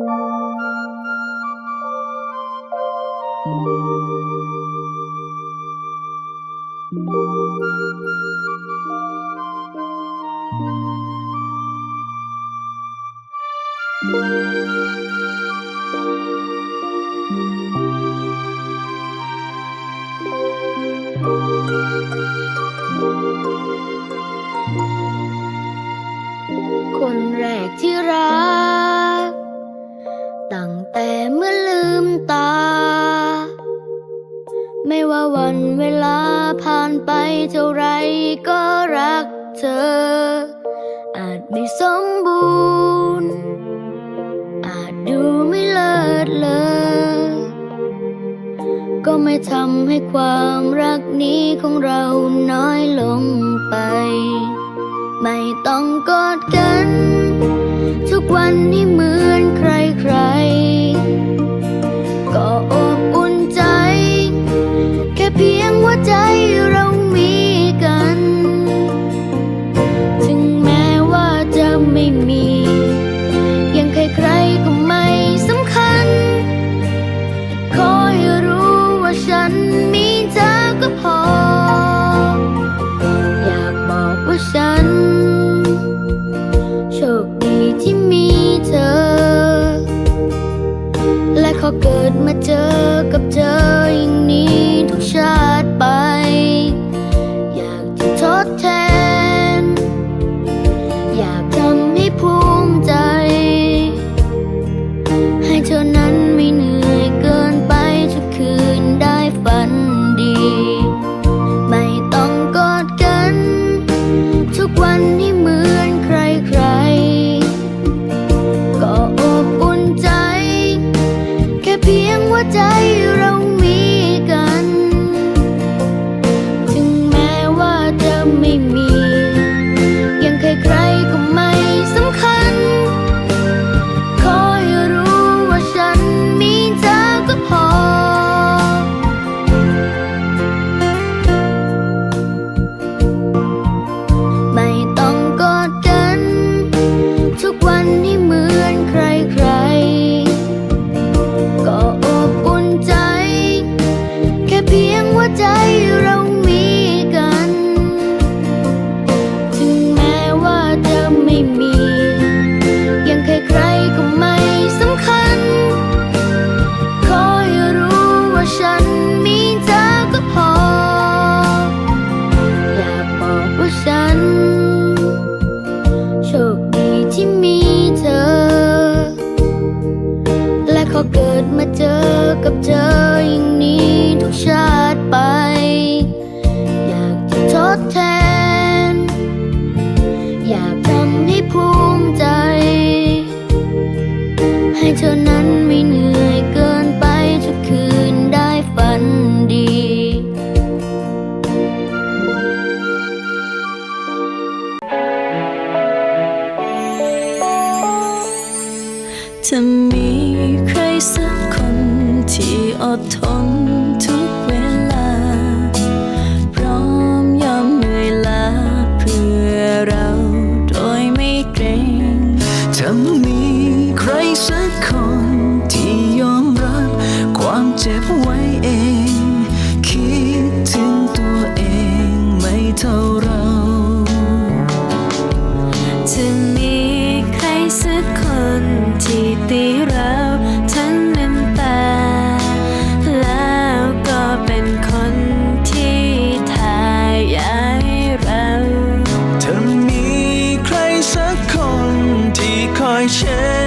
Música ลาผ่านไปเท่าไรก็รักเธอ อาจไม่สมบูรณ์ อาจดูไม่เลิศเลอก็ไม่ทำให้ความรักนี้ของเราน้อยลงไป ไม่ต้องกอดกัน ทุกวันให้มือ ดมาเจอกับเธอ ก็เกิดมาเจอกับเธออย่างนี้ทุกชาติไป อยากจะทดแทน อยากทำให้ภูมิใจ ให้เธอนั้นไม่เหนื่อยเกินไปทุกคืนได้ฝันดีทำ 爱却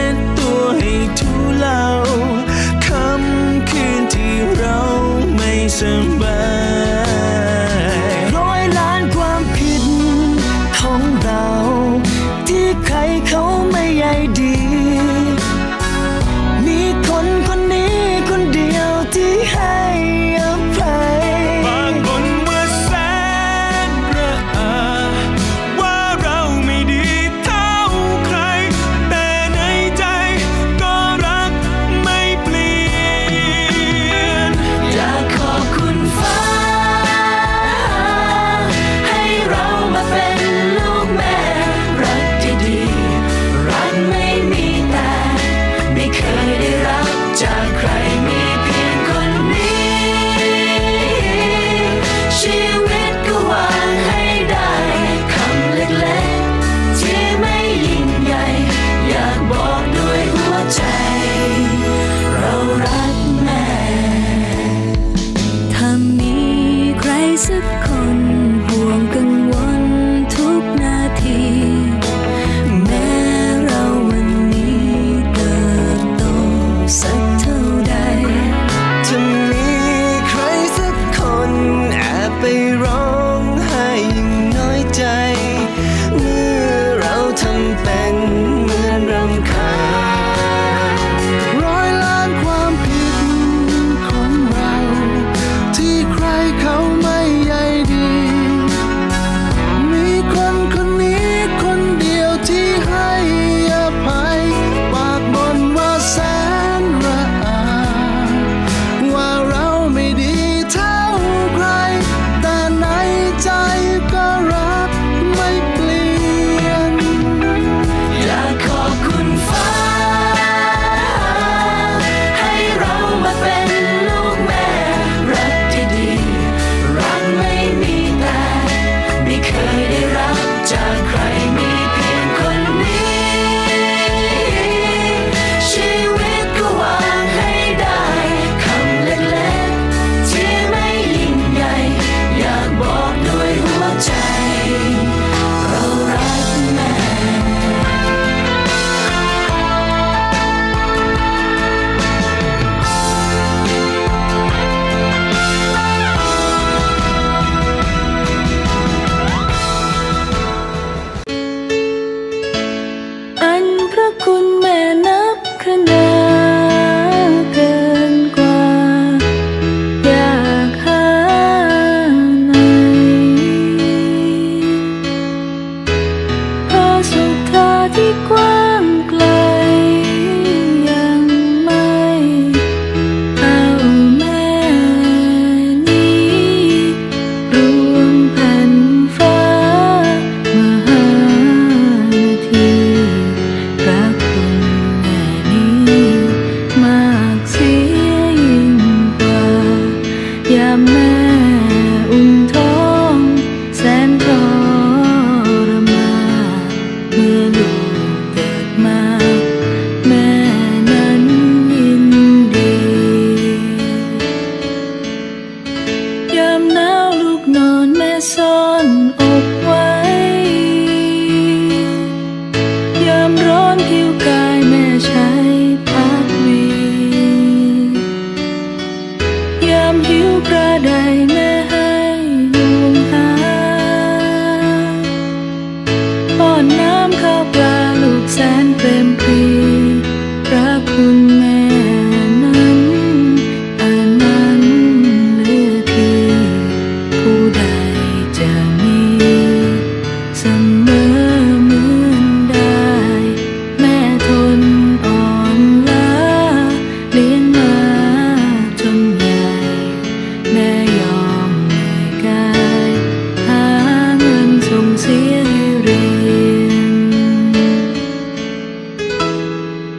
son ô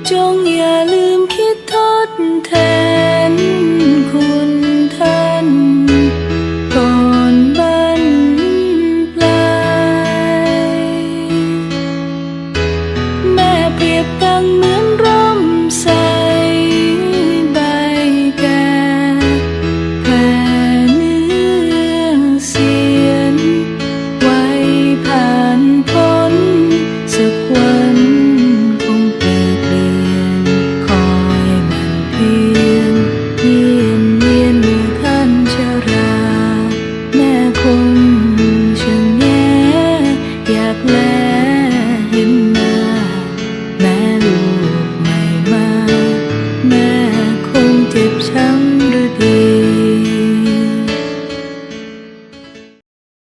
中夜里